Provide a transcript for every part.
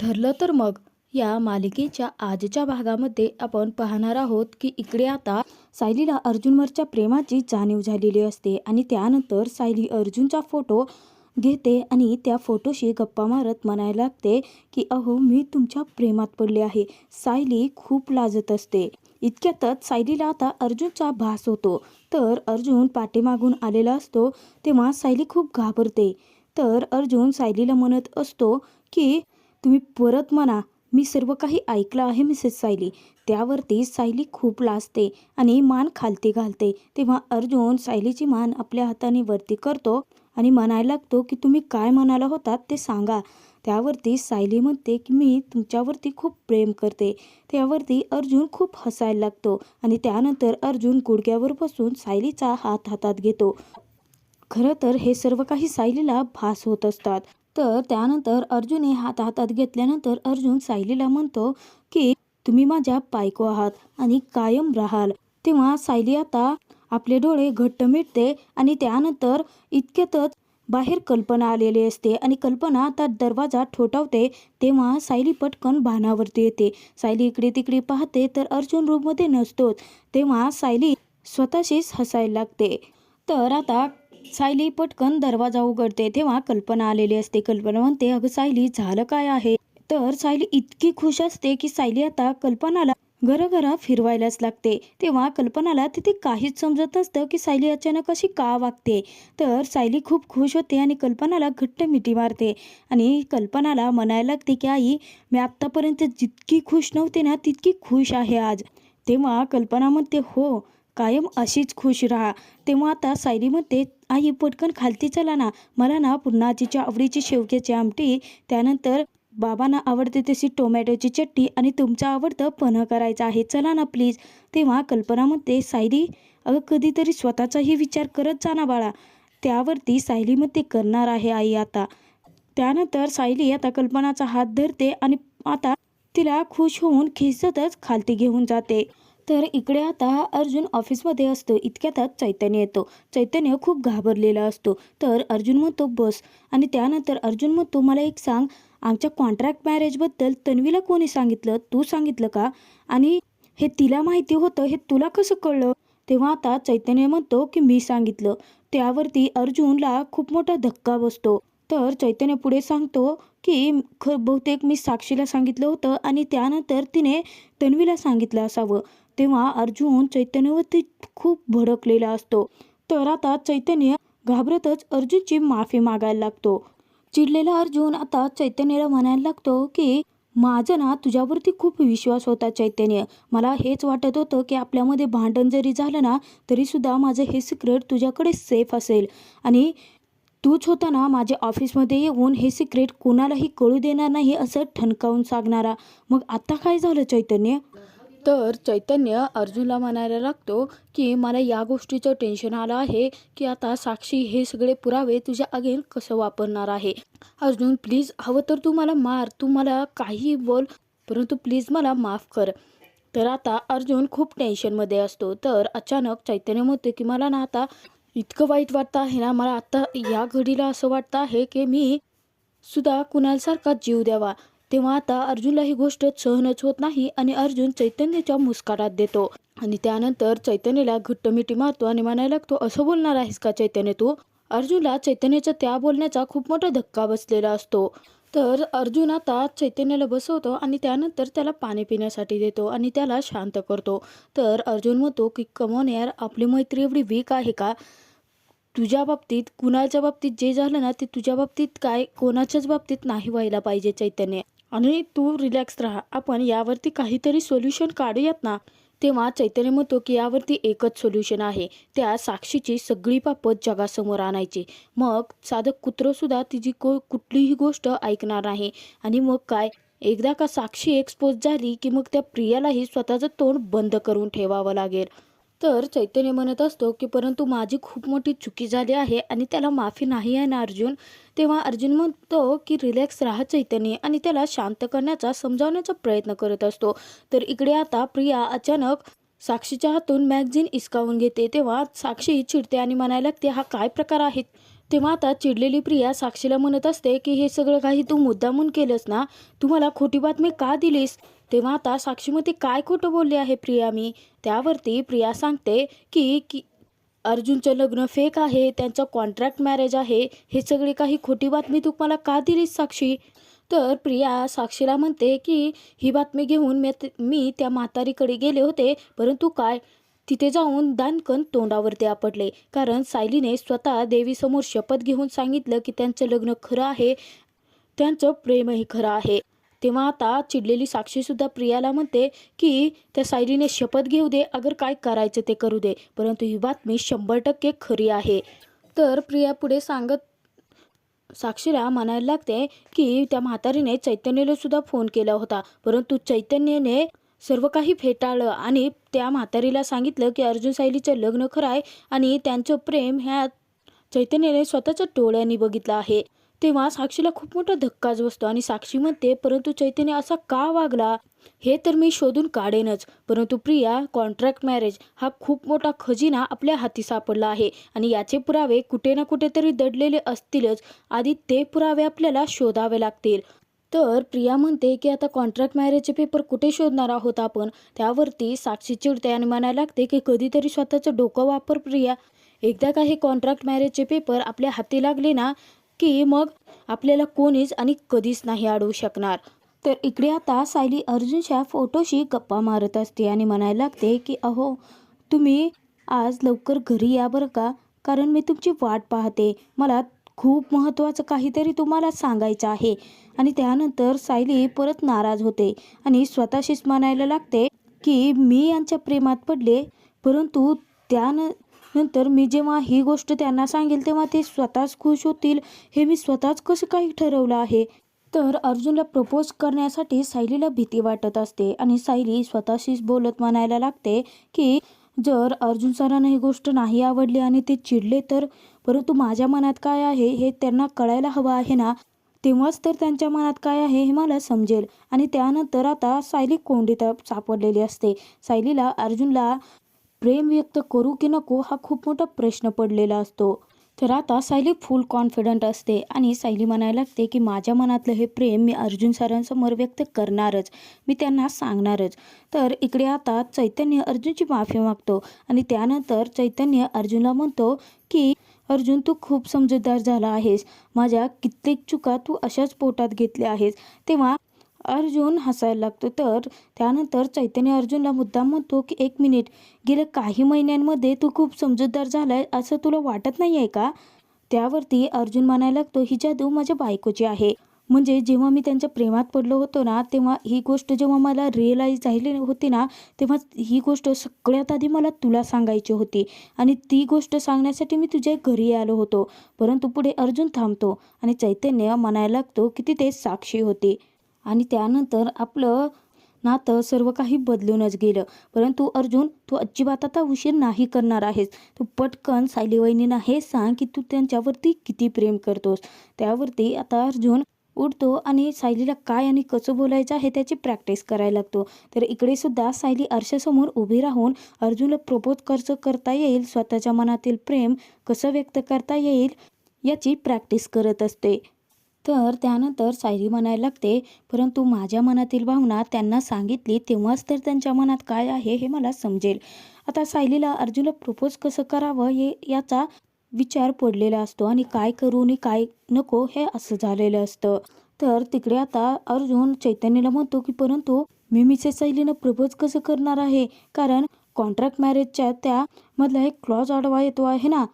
ठरलं तर मग. या मालिकेच्या आजच्या भागामध्ये आपण पाहणार आहोत की इकडे आता सायलीला अर्जुनवरच्या प्रेमाची जाणीव झालेली असते आणि त्यानंतर सायली अर्जुनचा फोटो घेते आणि त्या फोटोशी गप्पा मारत म्हणायला लागते की अहो मी तुमच्या प्रेमात पडले आहे. सायली खूप लाजत असते. इतक्यातच सायलीला आता अर्जुनचा भास होतो. तर अर्जुन पाठीमागून आलेला असतो तेव्हा सायली खूप घाबरते. तर अर्जुन सायलीला म्हणत असतो की तुम्ही परत म्हणा मी सर्व काही ऐकलं आहे मिसेस सायली. त्यावरती सायली खूप लाजते आणि मान खालती घालते. तेव्हा अर्जुन सायलीची मान आपल्या हाताने वरती करतो आणि म्हणायला लागतो की तुम्ही काय म्हणाला होतात ते सांगा. त्यावरती सायली म्हणते की मी तुमच्यावरती खूप प्रेम करते. त्यावरती अर्जुन खूप हसायला लागतो आणि त्यानंतर अर्जुन गुडघ्यावर बसून सायलीचा हात हातात घेतो. खरं तर हे सर्व काही सायलीला भास होत असतात. तर त्यानंतर अर्जुने हात हातात घेतल्यानंतर अर्जुन सायलीला म्हणतो की तुम्ही माझ्या बायको आहात आणि कायम राहाल. तेव्हा सायली आता आपले डोळे घट्ट मिटते आणि त्यानंतर इतक्यातच बाहेर कल्पना आलेली असते आणि कल्पना आता दरवाजा ठोठावते. तेव्हा सायली पटकन भानावरती येते. सायली इकडे तिकडे पाहते तर अर्जुन रूममध्ये नसतोच. तेव्हा सायली स्वतःशीच हसायला लागते. तर आता सायली पटकन दरवाजा उघडते तेव्हा कल्पना आलेली असते. कल्पना म्हणते अगं सायली झालं काय आहे? तर सायली इतकी खुश असते की सायली आता कल्पनाला घराघरा फिरवायलाच लागते. तेव्हा कल्पनाला तिथे काहीच समजत नसतं की सायली अचानक अशी का वागते. तर सायली खूप खुश होते आणि कल्पनाला घट्ट मिठी मारते. आणि कल्पनाला म्हणायला लागते की आई मी आत्तापर्यंत जितकी खुश नव्हते ना तितकी खुश आहे आज. तेव्हा कल्पना म्हणते हो कायम अशीच खुश राहा. तेव्हा आता सायली म्हणते आई पटकन खालती चला ना. मला ना पुन्हा आजीच्या आवडीची शेवग्याची आमटी त्यानंतर बाबांना आवडते तशी टोमॅटोची चटणी आणि तुमचं आवडतं पन्ह करायचं आहे. चला ना प्लीज. तेव्हा कल्पना म्हणते सायली अगं कधीतरी स्वतःचाही विचार करत जा ना बाळा. त्यावरती सायली म्हणते करणार आहे आई आता. त्यानंतर सायली आता कल्पनाचा हात धरते आणि आता तिला खुश होऊन खिसतच खालती घेऊन जाते. तर इकडे आता अर्जुन ऑफिसमध्ये असतो. इतक्यातच चैतन्य येतो. चैतन्य खूप घाबरलेला असतो. तर अर्जुन म्हणतो बस. आणि त्यानंतर अर्जुन म्हणतो मला एक सांग. आमच्या कॉन्ट्रॅक्ट मॅरेजबद्दल तन्वीला कोणी सांगितलं? तू सांगितलं का? आणि हे तिला माहिती होतं. हे तुला कसं कळलं? तेव्हा आता चैतन्य म्हणतो की मी सांगितलं. त्यावरती अर्जुनला खूप मोठा धक्का बसतो. तर चैतन्य पुढे सांगतो की ख बहुतेक मी साक्षीला सांगितलं होतं आणि त्यानंतर तिने तन्वीला सांगितलं असावं. तेव्हा अर्जुन चैतन्यवरती खूप भडकलेला असतो. तर आता चैतन्य घाबरतच अर्जुनची माफी मागायला लागतो. चिडलेला अर्जुन आता चैतन्याला म्हणायला लागतो की माझं ना तुझ्यावरती खूप विश्वास होता चैतन्य. मला हेच वाटत होतं की आपल्यामध्ये भांडण जरी झालं ना तरीसुद्धा माझं हे सिक्रेट तुझ्याकडे सेफ असेल. आणि तूच होता ना माझ्या ऑफिसमध्ये येऊन हे सिक्रेट कोणालाही कळू देणार नाही असं ठणकावून सांगणारा. मग आता काय झालं चैतन्य? तर चैतन्य अर्जुनला म्हणायला लागतो की मला या गोष्टीचं टेन्शन आलं आहे की आता साक्षी हे सगळे पुरावे तुझ्या अगेन कसं वापरणार आहे? अर्जुन प्लीज हवं तर तू मला मार तू मला काहीही बोल परंतु प्लीज मला माफ कर. तर आता अर्जुन खूप टेन्शनमध्ये असतो. तर अचानक चैतन्य म्हणतो की मला ना आता इतकं वाईट वाटतं आहे ना मला आता या घडीला असं वाटतं आहे की मी सुद्धा कुणालसारखा जीव द्यावा. तेव्हा आता अर्जुनला ही गोष्ट सहनच होत नाही आणि अर्जुन चैतन्याच्या मुस्कारात देतो. आणि त्यानंतर चैतन्याला घट्ट मिठी मारतो आणि म्हणायला लागतो असं बोलणार आहेस का चैतन्य तू? अर्जुनला चैतन्याच्या त्या बोलण्याचा खूप मोठा धक्का बसलेला असतो. तर अर्जुन आता चैतन्याला बसवतो आणि त्यानंतर त्याला पाणी पिण्यासाठी देतो आणि त्याला शांत करतो. तर अर्जुन म्हणतो की कमोन यार आपली मैत्री एवढी वीक आहे का? तुझ्या बाबतीत कुणाच्या बाबतीत जे झालं ना ते तुझ्या बाबतीत काय कोणाच्याच बाबतीत नाही व्हायला पाहिजे चैतन्य. आणि तू रिलॅक्स राहा. आपण यावरती काहीतरी सोल्युशन काढूयात ना तेव्हा चैतन्य म्हणतो की यावरती एकच सोल्युशन आहे. त्या साक्षीची सगळी बापत जगासमोर आणायची. मग साधं कुत्रंसुद्धा तिची को कुठलीही गोष्ट ऐकणार नाही. आणि मग काय? एकदा का साक्षी एक्सपोज झाली की मग त्या प्रियालाही स्वतःचं तोंड बंद करून ठेवावं लागेल. तर चैतन्य म्हणत असतो की परंतु माझी खूप मोठी चुकी झाली आहे आणि त्याला माफी नाही आहे ना अर्जुन. तेव्हा अर्जुन म्हणतो की रिलॅक्स राहा चैतन्य आणि त्याला शांत करण्याचा समजावण्याचा प्रयत्न करत असतो. तर इकडे आता प्रिया अचानक साक्षीच्या हातून मॅगझिन इसकावून घेते. तेव्हा साक्षी चिडते आणि म्हणायला लागते हा काय प्रकार आहे तेव्हा आता चिडलेली प्रिया साक्षीला म्हणत असते की हे सगळं काही तू मुद्दामून केलंस ना? तुम्हाला खोटी बातमी का दिलीस? तेव्हा आता साक्षीमध्ये काय खोटं बोलले आहे प्रिया मी? त्यावरती प्रिया सांगते की की अर्जुनचं लग्न फेक आहे त्यांचं कॉन्ट्रॅक्ट मॅरेज आहे हे सगळे काही खोटी बातमी तू मला का दिलीस साक्षी? तर प्रिया साक्षीला म्हणते की ही बातमी घेऊन मी मी त्या म्हातारीकडे गेले होते परंतु काय? तिथे जाऊन दानकन तोंडावरती आपटले. कारण सायलीने स्वतः देवीसमोर शपथ घेऊन सांगितलं की त्यांचं लग्न खरं आहे त्यांचं प्रेमही खरं आहे. तेव्हा आता चिडलेली साक्षीसुद्धा प्रियाला म्हणते की त्या सायलीने शपथ घेऊ दे अगर काय करायचं ते करू दे परंतु ही बातमी शंभर टक्के खरी आहे. तर प्रिया पुढे सांगत साक्षीला म्हणायला लागते की त्या म्हातारीने चैतन्यला सुद्धा फोन केला होता परंतु चैतन्यने सर्व काही फेटाळलं आणि त्या म्हातारीला सांगितलं की अर्जुन सायलीचं लग्न खरं आहे आणि त्यांचं प्रेम ह्या चैतन्याने स्वतःच्या डोळ्यांनी बघितलं आहे. तेव्हा साक्षीला खूप मोठा धक्काच बसतो आणि साक्षी म्हणते परंतु चैतन्य असा का वागला? हे तर मी शोधून काढेनच. परंतु प्रिया कॉन्ट्रॅक्ट मॅरेज हा खूप मोठा खजिना आपल्या हाती सापडला आहे आणि याचे पुरावे कुठे ना कुठेतरी दडलेले असतीलच. आधी ते पुरावे आपल्याला शोधावे लागतील. तर प्रिया म्हणते की आता कॉन्ट्रॅक्ट मॅरेजचे पेपर कुठे शोधणार आहोत आपण? त्यावरती साक्षी चिडते आणि म्हणायला लागते की कधीतरी स्वतःचं डोकं वापर प्रिया. एकदा का हे कॉन्ट्रॅक्ट मॅरेजचे पेपर आपल्या हाती लागले ना की मग आपल्याला कोणीच आणि कधीच नाही अडवू शकणार. तर इकडे आता सायली अर्जुनच्या फोटोशी गप्पा मारत असते आणि म्हणायला लागते की अहो तुम्ही आज लवकर घरी या बरं का? कारण मी तुमची वाट पाहते. मला खूप महत्त्वाचं काहीतरी तुम्हाला सांगायचं आहे. आणि त्यानंतर सायली परत नाराज होते आणि स्वतःशीच म्हणायला लागते की मी यांच्या प्रेमात पडले परंतु त्यानं नंतर मी जेव्हा ही गोष्ट त्यांना सांगेल तेव्हा ते स्वतःच खुश होतील हे मी स्वतःच कसं काही ठरवलं आहे? तर अर्जुनला प्रपोज करण्यासाठी सायलीला भीती वाटत असते आणि सायली स्वतःशीच बोलत म्हणायला लागते की जर अर्जुन सरांना ही गोष्ट नाही आवडली आणि ते चिडले तर? परंतु माझ्या मनात काय आहे हे त्यांना कळायला हवं आहे ना? तेव्हाच तर त्यांच्या मनात काय आहे हे मला समजेल. आणि त्यानंतर आता सायली कोंडीत सापडलेली असते. सायलीला अर्जुनला प्रेम व्यक्त करू की नको हा खूप मोठा प्रश्न पडलेला असतो. तर आता सायली फुल कॉन्फिडंट असते आणि सायली म्हणायला लागते की माझ्या मनातलं हे प्रेम मी अर्जुन सरांसमोर व्यक्त करणारच. मी त्यांना सांगणारच. तर इकडे आता चैतन्य अर्जुनची माफी मागतो आणि त्यानंतर चैतन्य अर्जुनला म्हणतो की अर्जुन तू खूप समजूतदार झाला आहेस. माझ्या कित्येक चुका तू अशाच पोटात घेतल्या आहेस. तेव्हा अर्जुन हसायला लागतो. तर त्यानंतर चैतन्य अर्जुनला मुद्दाम म्हणतो की एक मिनिट गेल्या काही महिन्यांमध्ये तू खूप समजूतदार झालाय असं तुला वाटत नाही आहे का? त्यावरती अर्जुन म्हणायला लागतो ही जादू माझ्या बायकोची आहे. म्हणजे जेव्हा मी त्यांच्या प्रेमात पडलो होतो ना तेव्हा ही गोष्ट जेव्हा मला रिअलाईज झाली होती ना तेव्हा ही गोष्ट सगळ्यात आधी मला तुला सांगायची होती. आणि ती गोष्ट सांगण्यासाठी मी तुझ्या घरी आलो होतो. परंतु पुढे अर्जुन थांबतो आणि चैतन्य म्हणायला लागतो की तिथे साक्षी होती. आणि त्यानंतर आपलं नातं सर्व काही बदलूनच गेलं. परंतु अर्जुन तू अजिबात आता उशीर नाही करणार आहेस. तू पटकन सायली वहिनींना हे सांग की तू त्यांच्यावरती किती प्रेम करतोस. त्यावरती आता अर्जुन उठतो आणि सायलीला काय आणि कसं बोलायचं आहे त्याची प्रॅक्टिस करायला लागतो. तर इकडे सुद्धा सायली आरशासमोर उभी राहून अर्जुनला प्रपोज कसं करता येईल स्वतःच्या मनातील प्रेम कसं व्यक्त करता येईल याची प्रॅक्टिस करत असते. तर त्यानंतर सायली म्हणायला लागते परंतु माझ्या मनातील भावना त्यांना सांगितली तेव्हाच तर त्यांच्या मनात काय आहे हे मला समजेल. आता सायलीला अर्जुनला प्रपोज कसं करावं हे याचा विचार पडलेला असतो आणि काय करू आणि काय नको हे असं झालेलं असतं. तर तिकडे आता अर्जुन चैतन्यला म्हणतो की परंतु मी मिसेस सायलीनं प्रपोज कसं करणार आहे? कारण कॉन्ट्रॅक्ट मॅरेजच्या त्यामधला एक क्लॉज आडवा येतो आहे ना?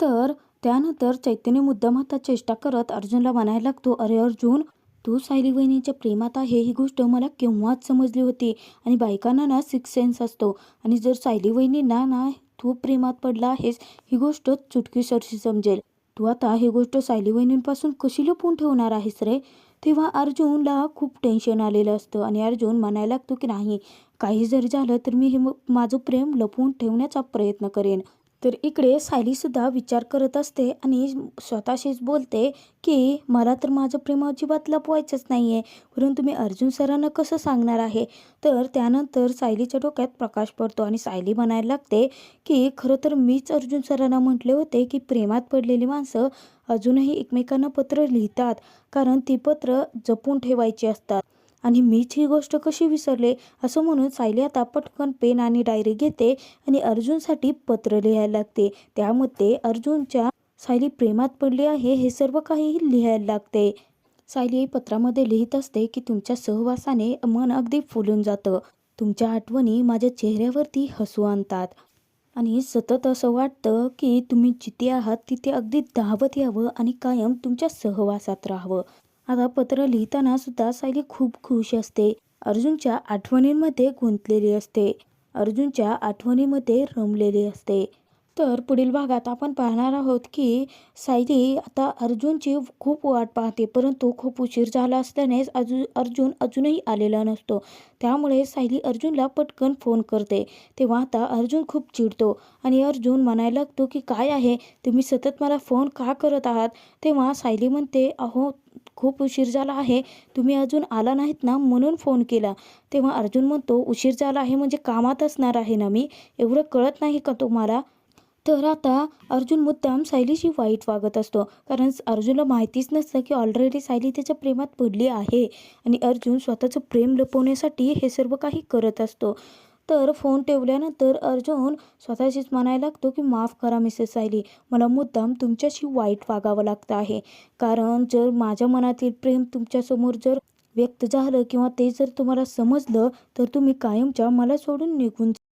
तर त्यानंतर चैतन्य मुद्दाम हाता चेष्टा करत अर्जुनला म्हणायला लागतो अरे अर्जुन तू सायली वहिनीच्या प्रेमात आहे ही गोष्ट मला केव्हाच समजली होती. आणि बायकांना ना सिक्स सेन्स असतो. आणि जर सायली वहिनींना ना तू प्रेमात पडला आहेस ही गोष्ट चुटकीसरशी समजेल. तू आता ही गोष्ट सायली वहिनींपासून कशी लपवून ठेवणार आहेस रे? तेव्हा अर्जुनला खूप टेन्शन आलेलं असतं. आणि अर्जुन म्हणायला लागतो की नाही काही जरी झालं तर मी हे माझं प्रेम लपवून ठेवण्याचा प्रयत्न करेन. तर इकडे सायलीसुद्धा विचार करत असते आणि स्वतःशीच बोलते की मला तर माझं प्रेम अजिबात लपवायचंच नाही आहे परंतु मी अर्जुन सरांना कसं सांगणार आहे? तर त्यानंतर सायलीच्या डोक्यात प्रकाश पडतो आणि सायली म्हणायला लागते की खरं तर मीच अर्जुन सरांना म्हटले होते की प्रेमात पडलेली माणसं अजूनही एकमेकांना पत्र लिहितात. कारण ती पत्र जपून ठेवायची असतात. आणि मीच ही गोष्ट कशी विसरले? असं म्हणून सायली आता पटकन पेन आणि डायरी घेते आणि अर्जुनसाठी पत्र लिहायला लागते. त्यामध्ये अर्जुनच्या सायली प्रेमात पडली आहे हे सर्व काही लिहायला लागते. सायली पत्रामध्ये लिहित असते की तुमच्या सहवासाने मन अगदी फुलून जातं. तुमच्या आठवणी माझ्या चेहऱ्यावरती हसू आणतात. आणि सतत असं वाटतं की तुम्ही जिथे आहात तिथे अगदी धावत यावं आणि कायम तुमच्या सहवासात राहावं. आता पत्र लिहिताना सुद्धा सायली खूप खुश असते. अर्जुनच्या आठवणींमध्ये गुंतलेली असते. अर्जुनच्या आठवणीमध्ये रमलेली असते. तर पुढील भागात आपण पाहणार आहोत की सायली आता अर्जुनची खूप वाट पाहते परंतु खूप उशीर झाला असल्यानेच अजून अर्जुन अजूनही आलेला नसतो. त्यामुळे सायली अर्जुनला पटकन फोन करते. तेव्हा आता अर्जुन खूप चिडतो आणि अर्जुन म्हणायला लागतो की काय आहे? तुम्ही सतत मला फोन का करत आहात? तेव्हा सायली म्हणते अहो खूप उशीर झाला आहे. तुम्ही अजून आला नाहीत ना म्हणून फोन केला. तेव्हा अर्जुन म्हणतो उशीर झाला आहे म्हणजे कामात असणार आहे ना मी? एवढं कळत नाही का तुम्हाला? तर आता अर्जुन मुद्दाम सायलीशी वाईट वागत असतो. कारण अर्जुनला माहितीच नसतं की ऑलरेडी सायली त्याच्या प्रेमात पडली आहे. आणि अर्जुन स्वतःचं प्रेम लपवण्यासाठी हे सर्व काही करत असतो. तर फोन ठेवल्यानंतर अर्जुन स्वतःशीच म्हणायला लागतो की माफ करा मिसेस सायली. मला मुद्दाम तुमच्याशी वाईट वागावं लागतं आहे. कारण जर माझ्या मनातील प्रेम तुमच्यासमोर जर व्यक्त झालं किंवा ते जर तुम्हाला समजलं तर तुम्ही कायमच्या मला सोडून निघून